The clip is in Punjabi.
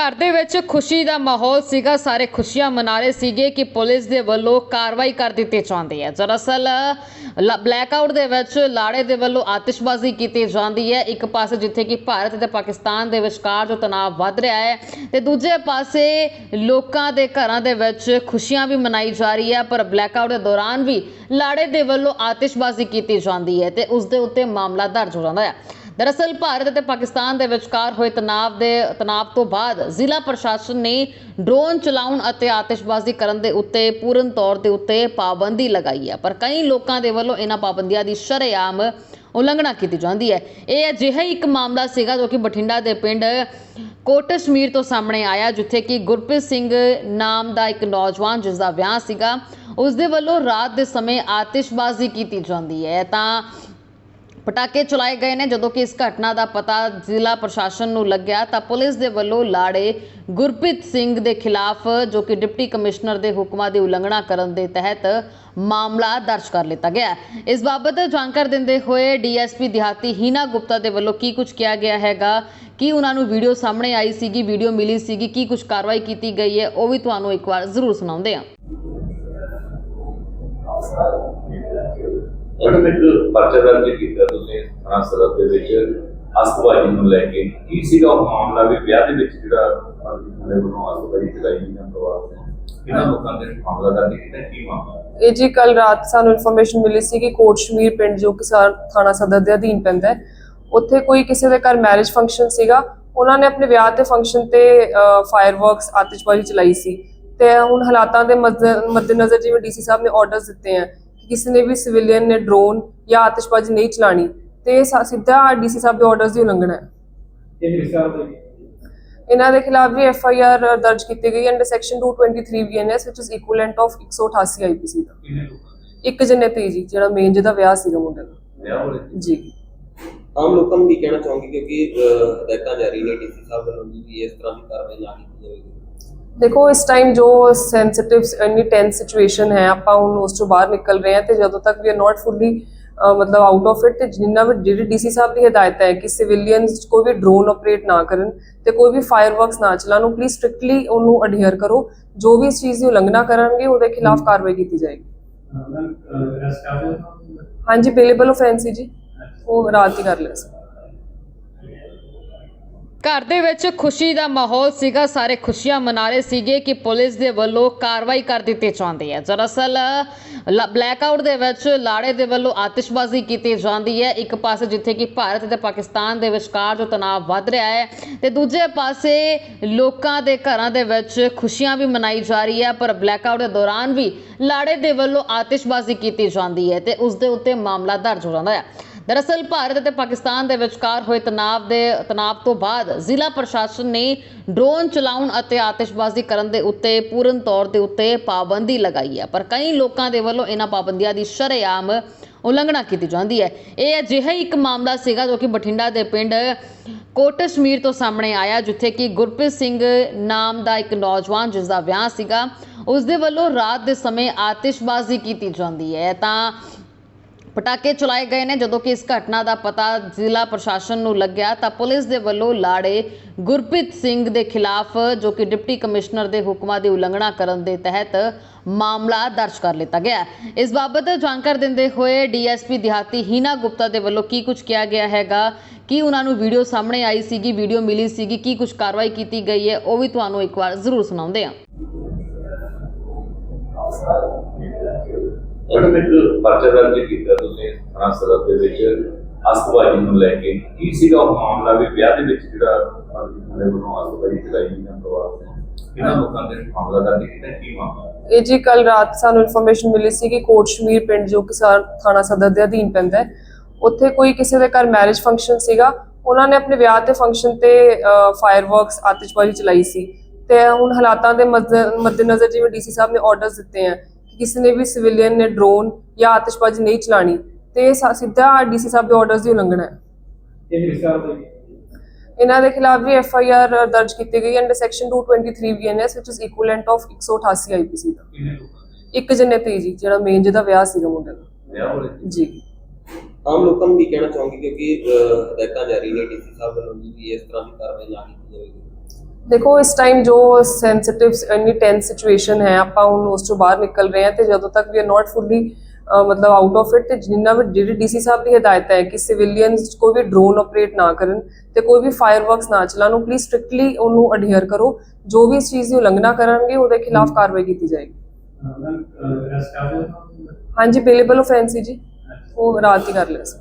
ਘਰ ਦੇ ਵਿੱਚ ਖੁਸ਼ੀ ਦਾ ਮਾਹੌਲ ਸੀਗਾ, ਸਾਰੇ ਖੁਸ਼ੀਆਂ ਮਨਾ ਰਹੇ ਸੀਗੇ ਕਿ ਪੁਲਿਸ ਦੇ ਵੱਲੋਂ ਕਾਰਵਾਈ ਕਰ ਦਿੱਤੀ ਜਾਂਦੀ ਹੈ। ਦਰਅਸਲ ਬਲੈਕਆਊਟ ਦੇ ਵਿੱਚ ਲਾੜੇ ਦੇ ਵੱਲੋਂ ਆਤਿਸ਼ਬਾਜ਼ੀ ਕੀਤੀ ਜਾਂਦੀ ਹੈ। ਇੱਕ ਪਾਸੇ ਜਿੱਥੇ ਕਿ ਭਾਰਤ ਤੇ ਪਾਕਿਸਤਾਨ ਦੇ ਵਿਚਕਾਰ ਜੋ ਤਣਾਅ ਵੱਧ ਰਿਹਾ ਹੈ ਤੇ ਦੂਜੇ ਪਾਸੇ ਲੋਕਾਂ ਦੇ ਘਰਾਂ ਦੇ ਵਿੱਚ ਖੁਸ਼ੀਆਂ ਵੀ ਮਨਾਈ ਜਾ ਰਹੀ ਹੈ, ਪਰ ਬਲੈਕਆਊਟ ਦੇ ਦੌਰਾਨ ਵੀ ਲਾੜੇ ਦੇ ਵੱਲੋਂ ਆਤਿਸ਼ਬਾਜ਼ੀ ਕੀਤੀ ਜਾਂਦੀ ਹੈ ਤੇ ਉਸ ਦੇ ਉੱਤੇ ਮਾਮਲਾ ਦਰਜ ਹੋ ਜਾਂਦਾ ਹੈ। ਦਰਅਸਲ ਭਾਰਤ ਅਤੇ ਪਾਕਿਸਤਾਨ ਦੇ ਵਿਚਕਾਰ ਹੋਏ ਤਣਾਅ ਦੇ ਤਣਾਅ ਤੋਂ ਬਾਅਦ ਜ਼ਿਲ੍ਹਾ ਪ੍ਰਸ਼ਾਸਨ ਨੇ ਡਰੋਨ ਚਲਾਉਣ ਅਤੇ ਆਤਿਸ਼ਬਾਜ਼ੀ ਕਰਨ ਦੇ ਉੱਤੇ ਪੂਰਨ ਤੌਰ ਦੇ ਉੱਤੇ ਪਾਬੰਦੀ ਲਗਾਈ ਹੈ। ਪਰ ਕਈ ਲੋਕਾਂ ਦੇ ਵੱਲੋਂ ਇਹਨਾਂ ਪਾਬੰਦੀਆਂ ਦੀ ਸ਼ਰੇਆਮ ਉਲੰਘਣਾ ਕੀਤੀ ਜਾਂਦੀ ਹੈ। ਇਹ ਅਜਿਹਾ ਹੀ ਇੱਕ ਮਾਮਲਾ ਸੀਗਾ ਜੋ ਕਿ ਬਠਿੰਡਾ ਦੇ ਪਿੰਡ ਕੋਟਸ਼ਮੀਰ ਤੋਂ ਸਾਹਮਣੇ ਆਇਆ, ਜਿੱਥੇ ਕਿ ਗੁਰਪ੍ਰੀਤ ਸਿੰਘ ਨਾਮ ਦਾ ਇੱਕ ਨੌਜਵਾਨ ਜਿਸ ਦਾ ਵਿਆਹ ਸੀਗਾ ਉਸ ਦੇ ਵੱਲੋਂ ਰਾਤ ਦੇ ਸਮੇਂ ਆਤਿਸ਼ਬਾਜ਼ੀ ਕੀਤੀ ਜਾਂਦੀ ਹੈ। ਤਾਂ ਪਟਾਕੇ ਚਲਾਏ ਗਏ ਨੇ। ਜਦੋਂ ਕਿ ਇਸ ਘਟਨਾ ਦਾ ਪਤਾ ਜ਼ਿਲ੍ਹਾ ਪ੍ਰਸ਼ਾਸਨ ਨੂੰ ਲੱਗਿਆ ਤਾਂ ਪੁਲਿਸ ਦੇ ਵੱਲੋਂ ਲਾੜੇ ਗੁਰਪ੍ਰੀਤ ਸਿੰਘ ਦੇ ਖਿਲਾਫ, ਜੋ ਕਿ ਡਿਪਟੀ ਕਮਿਸ਼ਨਰ ਦੇ ਹੁਕਮਾਂ ਦੀ ਉਲੰਘਣਾ ਕਰਨ ਦੇ ਤਹਿਤ ਮਾਮਲਾ ਦਰਜ ਕਰ ਲਿੱਤਾ ਗਿਆ ਇਸ ਬਾਬਤ ਜਾਣਕਾਰੀ ਦਿੰਦੇ ਹੋਏ ਡੀਐਸਪੀ ਦਿਹਾਤੀ ਹੀਨਾ ਗੁਪਤਾ ਦੇ ਵੱਲੋਂ ਕੀ ਕੁਝ ਕਿਹਾ ਗਿਆ ਹੈਗਾ, ਕੀ ਉਹਨਾਂ ਨੂੰ ਵੀਡੀਓ ਸਾਹਮਣੇ ਆਈ ਸੀਗੀ, ਵੀਡੀਓ ਮਿਲੀ ਸੀਗੀ, ਕੀ ਕੁਝ ਕਾਰਵਾਈ ਕੀਤੀ ਗਈ ਹੈ, ਉਹ ਵੀ ਤੁਹਾਨੂੰ ਇੱਕ ਵਾਰ ਜ਼ਰੂਰ ਸੁਣਾਉਂਦੇ ਹਾਂ। ਉਹਨਾਂ ਨੇ ਇੱਕ ਪਰਚਾ ਦਰਜ ਕੀਤਾ ਤੁਸੀਂ ਥਾਣਾ ਸਦਰ ਦੇ ਵਿੱਚ ਅਸਤਵਾਜੀ ਨੂੰ ਲੈ ਕੇ। ਕੀ ਸੀਗਾ ਉਹ ਮਾਮਲਾ ਵੀ ਵਿਆਹ ਦੇ ਵਿੱਚ ਜਿਹੜਾ ਮੁੰਡੇ ਵੱਲੋਂ ਅਸਤਵਾਜੀ ਚਲਾਈ ਜਾਂ ਪਰਿਵਾਰ ਨੇ ਕਿਹਨਾਂ ਲੋਕਾਂ ਦੇ ਮਾਮਲਾ ਦਰਜ ਕੀਤਾ ਕੀ ਮਾਮਲਾ? ਇਹ ਜੀ ਕੱਲ ਰਾਤ ਸਾਨੂੰ ਇਨਫੋਰਮੇਸ਼ਨ ਮਿਲੀ ਸੀ ਕਿ ਕੋਟਸ਼ਮੀਰ ਪਿੰਡ ਜੋ ਕਿ ਥਾਣਾ ਸਦਰ ਦੇ ਅਧੀਨ ਪੈਂਦਾ ਹੈ, ਉੱਥੇ ਕੋਈ ਕਿਸੇ ਦੇ ਘਰ ਮੈਰਿਜ ਫੰਕਸ਼ਨ ਸੀਗਾ। ਉਹਨਾਂ ਨੇ ਆਪਣੇ ਵਿਆਹ ਤੇ ਫੰਕਸ਼ਨ ਤੇ ਫਾਇਰਵਰਕਸ ਆਤਿਸ਼ਬਾਜ਼ੀ ਚਲਾਈ ਸੀ। ਤੇ ਹੁਣ ਹਾਲਾਤਾਂ ਦੇ ਮੱਦ- ਮੱਦੇਨਜ਼ਰ ਜਿਵੇਂ ਡੀਸੀ ਸਾਹਿਬ ਨੇ ਆਰਡਰਸ ਦਿੱਤੇ ਆ ਕਿਸੇ ਨੇ ਵੀ ਸਿਵਿਲੀਅਨ ਨੇ ਡਰੋਨ ਜਾਂ ਆਤਿਸ਼ਬਾਜ਼ੀ ਨਹੀਂ ਚਲਾਣੀ ਤੇ ਇਹ ਸਾ- ਸਿੱਧਾ ਡੀਸੀ ਸਾਹਿਬ ਦੇ ਆਰਡਰਸ ਦੀ ਉਲੰਘਣਾ ਹੈ। ਇਹਨਾਂ ਦੇ ਖਿਲਾਫ ਵੀ ਐਫ ਆਈ ਆਰ ਦਰਜ ਕੀਤੀ ਗਈ ਹੈ under section 223 BNS which is equivalent of 188 IPC ਦਾ। ਕਿਹਨੇ ਲੋਕਾਂ ਦੇ? ਇੱਕ ਜਣੇ ਤੇ ਜੀ ਜਿਹੜਾ ਮੇਨ ਜਿਹਦਾ ਵਿਆਹ ਸੀਗਾ ਮੁੰਡੇ ਦਾ। ਵਿਆਹ ਹੋਏ ਜੀ। ਆਮ ਲੋਕਾਂ ਨੂੰ ਕੀ ਕਹਿਣਾ ਚਾਹੋਗੇ? ਕਿਉਂਕਿ ਅਹ, ਹਦਾਇਤਾਂ ਜਾਰੀ ਨੇ ਡੀਸੀ ਸਾਹਿਬ ਵੱਲੋਂ ਵੀ ਵੀ ਇਸ ਤਰ੍ਹਾਂ ਦੀ ਕਾਰਵਾਈ ਨਾ ਕੀਤੀ ਜਾਵੇਗੀ। ਦੇਖੋ ਇਸ ਟਾਈਮ ਜੋ ਸੈਂਸਿਟਿਵ ਇੰਨੀ ਟੈਂਸ ਸਿਚੁਏਸ਼ਨ ਹੈ ਆਪਾਂ ਹੁਣ ਉਸ ਤੋਂ ਬਾਹਰ ਨਿਕਲ ਰਹੇ ਹਾਂ ਤੇ ਜਦੋਂ ਤੱਕ ਵੀ ਆਰ ਨਾਟ ਫੁੱਲੀ ਮਤਲਬ ਆਊਟ ਆਫ ਇਟ ਤੇ ਜਿੰਨਾ ਵੀ ਜਿਹੜੀ ਡੀਸੀ ਸਾਹਿਬ ਦੀ ਹਦਾਇਤ ਹੈ ਕਿ ਸਿਵਿਲੀਅਨਸ ਕੋਈ ਵੀ ਡਰੋਨ ਆਪਰੇਟ ਨਾ ਕਰਨ ਤੇ ਕੋਈ ਵੀ ਫਾਇਰਵਰਕਸ ਨਾ ਚਲਾਉਣ ਨੂੰ ਪਲੀਜ਼ ਸਟ੍ਰਿਕਟਲੀ ਉਹਨੂੰ ਅਡਹੀਅਰ ਕਰੋ। ਜੋ ਵੀ ਇਸ ਚੀਜ਼ ਦੀ ਉਲੰਘਣਾ ਕਰਨਗੇ ਉਹਦੇ ਖਿਲਾਫ ਕਾਰਵਾਈ ਕੀਤੀ ਜਾਏਗੀ। ਹਾਂਜੀ ਬੇਲੇਬਲ ਆਫੈਂਸ ਜੀ। ਉਹ ਰਾਤ ਹੀ ਕਰ ਲਿਆ ਸੀ। ਘਰ ਦੇ ਵਿੱਚ ਖੁਸ਼ੀ ਦਾ ਮਾਹੌਲ ਸੀਗਾ, ਸਾਰੇ ਖੁਸ਼ੀਆਂ ਮਨਾ ਰਹੇ ਸੀਗੇ ਕਿ ਪੁਲਿਸ ਦੇ ਵੱਲੋਂ ਕਾਰਵਾਈ ਕਰ ਦਿੱਤੀ ਜਾਂਦੀ ਹੈ। ਦਰਅਸਲ ਬਲੈਕਆਊਟ ਦੇ ਵਿੱਚ ਲਾੜੇ ਦੇ ਵੱਲੋਂ ਆਤਿਸ਼ਬਾਜ਼ੀ ਕੀਤੀ ਜਾਂਦੀ ਹੈ। ਇੱਕ ਪਾਸੇ ਜਿੱਥੇ ਕਿ ਭਾਰਤ ਤੇ ਪਾਕਿਸਤਾਨ ਦੇ ਵਿਚਕਾਰ ਜੋ ਤਣਾਅ ਵੱਧ ਰਿਹਾ ਹੈ ਤੇ ਦੂਜੇ ਪਾਸੇ ਲੋਕਾਂ ਦੇ ਘਰਾਂ ਦੇ ਵਿੱਚ ਖੁਸ਼ੀਆਂ ਵੀ ਮਨਾਈ ਜਾ ਰਹੀ ਹੈ, ਪਰ ਬਲੈਕਆਊਟ ਦੇ ਦੌਰਾਨ ਵੀ ਲਾੜੇ ਦੇ ਵੱਲੋਂ ਆਤਿਸ਼ਬਾਜ਼ੀ ਕੀਤੀ ਜਾਂਦੀ ਹੈ ਤੇ ਉਸ ਦੇ ਉੱਤੇ ਮਾਮਲਾ ਦਰਜ ਹੋ ਜਾਂਦਾ ਹੈ। ਦਰਅਸਲ ਭਾਰਤ ਅਤੇ ਪਾਕਿਸਤਾਨ ਦੇ ਵਿਚਕਾਰ ਹੋਏ ਤਣਾਅ ਦੇ ਤਣਾਅ ਤੋਂ ਬਾਅਦ ਜ਼ਿਲ੍ਹਾ ਪ੍ਰਸ਼ਾਸਨ ਨੇ ਡਰੋਨ ਚਲਾਉਣ ਅਤੇ ਆਤਿਸ਼ਬਾਜ਼ੀ ਕਰਨ ਦੇ ਉੱਤੇ ਪੂਰਨ ਤੌਰ ਦੇ ਉੱਤੇ ਪਾਬੰਦੀ ਲਗਾਈ ਹੈ। ਪਰ ਕਈ ਲੋਕਾਂ ਦੇ ਵੱਲੋਂ ਇਹਨਾਂ ਪਾਬੰਦੀਆਂ ਦੀ ਸ਼ਰੇਆਮ ਉਲੰਘਣਾ ਕੀਤੀ ਜਾਂਦੀ ਹੈ। ਇਹ ਅਜਿਹਾ ਹੀ ਇੱਕ ਮਾਮਲਾ ਸੀਗਾ ਜੋ ਕਿ ਬਠਿੰਡਾ ਦੇ ਪਿੰਡ ਕੋਟਸ਼ਮੀਰ ਤੋਂ ਸਾਹਮਣੇ ਆਇਆ, ਜਿੱਥੇ ਕਿ ਗੁਰਪ੍ਰੀਤ ਸਿੰਘ ਨਾਮ ਦਾ ਇੱਕ ਨੌਜਵਾਨ ਜਿਸ ਦਾ ਵਿਆਹ ਸੀਗਾ ਉਸ ਦੇ ਵੱਲੋਂ ਰਾਤ ਦੇ ਸਮੇਂ ਆਤਿਸ਼ਬਾਜ਼ੀ ਕੀਤੀ ਜਾਂਦੀ ਹੈ। ਤਾਂ ਪਟਾਕੇ ਚਲਾਏ ਗਏ ਨੇ। ਜਦੋਂ ਕਿ ਇਸ ਘਟਨਾ ਦਾ ਪਤਾ ਜ਼ਿਲ੍ਹਾ ਪ੍ਰਸ਼ਾਸਨ ਨੂੰ ਲੱਗਿਆ ਤਾਂ ਪੁਲਿਸ ਦੇ ਵੱਲੋਂ ਲਾੜੇ ਗੁਰਪ੍ਰੀਤ ਸਿੰਘ ਦੇ ਖਿਲਾਫ, ਜੋ ਕਿ ਡਿਪਟੀ ਕਮਿਸ਼ਨਰ ਦੇ ਹੁਕਮਾਂ ਦੀ ਉਲੰਘਣਾ ਕਰਨ ਦੇ ਤਹਿਤ ਮਾਮਲਾ ਦਰਜ ਕਰ ਲਿੱਤਾ ਗਿਆ ਇਸ ਬਾਬਤ ਜਾਣਕਾਰੀ ਦਿੰਦੇ ਹੋਏ ਡੀਐਸਪੀ ਦਿਹਾਤੀ ਹੀਨਾ ਗੁਪਤਾ ਦੇ ਵੱਲੋਂ ਕੀ ਕੁਝ ਕਿਹਾ ਗਿਆ ਹੈਗਾ, ਕੀ ਉਹਨਾਂ ਨੂੰ ਵੀਡੀਓ ਸਾਹਮਣੇ ਆਈ ਸੀਗੀ, ਵੀਡੀਓ ਮਿਲੀ ਸੀਗੀ, ਕੀ ਕੁਝ ਕਾਰਵਾਈ ਕੀਤੀ ਗਈ ਹੈ, ਉਹ ਵੀ ਤੁਹਾਨੂੰ ਇੱਕ ਵਾਰ ਜ਼ਰੂਰ ਸੁਣਾਉਂਦੇ ਹਾਂ। ਉਹਨਾਂ ਨੇ ਇੱਕ ਪਰਚਾ ਦਰਜ ਕੀਤਾ ਤੁਸੀਂ ਥਾਣਾ ਸਦਰ ਦੇ ਵਿੱਚ ਅਸਤਵਾਜੀ ਨੂੰ ਲੈ ਕੇ। ਕੀ ਸੀਗਾ ਉਹ ਮਾਮਲਾ ਵੀ ਵਿਆਹ ਦੇ ਵਿੱਚ ਜਿਹੜਾ ਮੁੰਡੇ ਵੱਲੋਂ ਅਸਤਵਾਜੀ ਚਲਾਈ ਜਾਂ ਪਰਿਵਾਰ ਨੇ ਕਿਹਨਾਂ ਲੋਕਾਂ ਦੇ ਮਾਮਲਾ ਦਰਜ ਕੀਤਾ, ਕੀ ਮਾਮਲਾ? ਇਹ ਜੀ ਕੱਲ ਰਾਤ ਸਾਨੂੰ ਇਨਫੋਰਮੇਸ਼ਨ ਮਿਲੀ ਸੀ ਕਿ ਕੋਟਸ਼ਮੀਰ ਪਿੰਡ ਜੋ ਕਿ ਥਾਣਾ ਸਦਰ ਦੇ ਅਧੀਨ ਪੈਂਦਾ ਹੈ, ਉੱਥੇ ਕੋਈ ਕਿਸੇ ਦੇ ਘਰ ਮੈਰਿਜ ਫੰਕਸ਼ਨ ਸੀਗਾ। ਉਹਨਾਂ ਨੇ ਆਪਣੇ ਵਿਆਹ ਤੇ ਫੰਕਸ਼ਨ ਤੇ ਫਾਇਰਵਰਕਸ ਆਤਿਸ਼ਬਾਜ਼ੀ ਚਲਾਈ ਸੀ। ਤੇ ਹੁਣ ਹਾਲਾਤਾਂ ਦੇ ਮੱਦ- ਮੱਦੇਨਜ਼ਰ ਜਿਵੇਂ ਡੀਸੀ ਸਾਹਿਬ ਨੇ ਆਰਡਰਸ ਦਿੱਤੇ ਆ ਕਿਸੇ ਨੇ ਵੀ ਸਿਵਿਲੀਅਨ ਨੇ ਡਰੋਨ ਜਾਂ ਆਤਿਸ਼ਬਾਜ਼ੀ ਨਹੀਂ ਚਲਾਣੀ ਤੇ ਸਿੱਧਾ ਡੀਸੀ ਸਾਹਿਬ ਦੇ ਆਰਡਰਸ ਦੀ ਉਲੰਘਣਾ ਹੈ। ਇਹਨਾਂ ਦੇ ਖਿਲਾਫ ਵੀ ਐਫ ਆਈ ਆਰ ਦਰਜ ਕੀਤੀ ਗਈ ਹੈ under section 223 BNS which is equivalent of 188 IPC ਦਾ। ਇੱਕ ਜਣੇ ਤੇ ਜੀ ਜਿਹੜਾ ਮੇਨ ਜਿਹਦਾ ਵਿਆਹ ਸੀਗਾ ਮੁੰਡੇ ਦਾ। ਜੀ। ਆਮ ਲੋਕਾਂ ਨੂੰ ਕੀ ਕਹਿਣਾ ਚਾਹੋਗੇ? ਕਿਉਂਕਿ ਹਦਾਇਤਾਂ ਜਾਰੀ ਨੇ ਡੀਸੀ ਸਾਹਿਬ ਵੱਲੋਂ ਵੀ ਵੀ ਇਸ ਤਰ੍ਹਾਂ ਦੀ ਕਾਰਵਾਈ ਨਾ ਕੀਤੀ ਜਾਵੇਗੀ। ਦੇਖੋ ਇਸ ਟਾਈਮ ਜੋ ਸੈਂਸਿਟਿਵ ਇੰਨੀ ਟੈਂਸ ਸਿਚੁਏਸ਼ਨ ਹੈ ਆਪਾਂ ਹੁਣ ਉਸ ਤੋਂ ਬਾਹਰ ਨਿਕਲ ਰਹੇ ਹਾਂ ਤੇ ਜਦੋਂ ਤੱਕ ਵੀ ਆਰ ਨਾਟ ਫੁੱਲੀ ਮਤਲਬ ਆਊਟ ਆਫ ਇਟ ਤੇ ਜਿੰਨਾ ਵੀ ਜਿਹੜੀ ਡੀਸੀ ਸਾਹਿਬ ਦੀ ਹਦਾਇਤ ਹੈ ਕਿ ਸਿਵਿਲੀਅਨਸ ਕੋਈ ਵੀ ਡਰੋਨ ਆਪਰੇਟ ਨਾ ਕਰਨ ਤੇ ਕੋਈ ਵੀ ਫਾਇਰਵਰਕਸ ਨਾ ਚਲਾਉਣ ਉਹ ਪਲੀਜ਼ ਸਟ੍ਰਿਕਟਲੀ ਉਹਨੂੰ ਅਡਹੀਅਰ ਕਰੋ। ਜੋ ਵੀ ਇਸ ਚੀਜ਼ ਦੀ ਉਲੰਘਣਾ ਕਰਨਗੇ ਉਹਦੇ ਖਿਲਾਫ ਕਾਰਵਾਈ ਕੀਤੀ ਜਾਏਗੀ। ਹਾਂਜੀ ਬੇਲੇਬਲ ਆਫੈਂਸ ਜੀ। ਉਹ ਰਾਤ ਹੀ ਕਰ ਲਿਆ ਸੀ।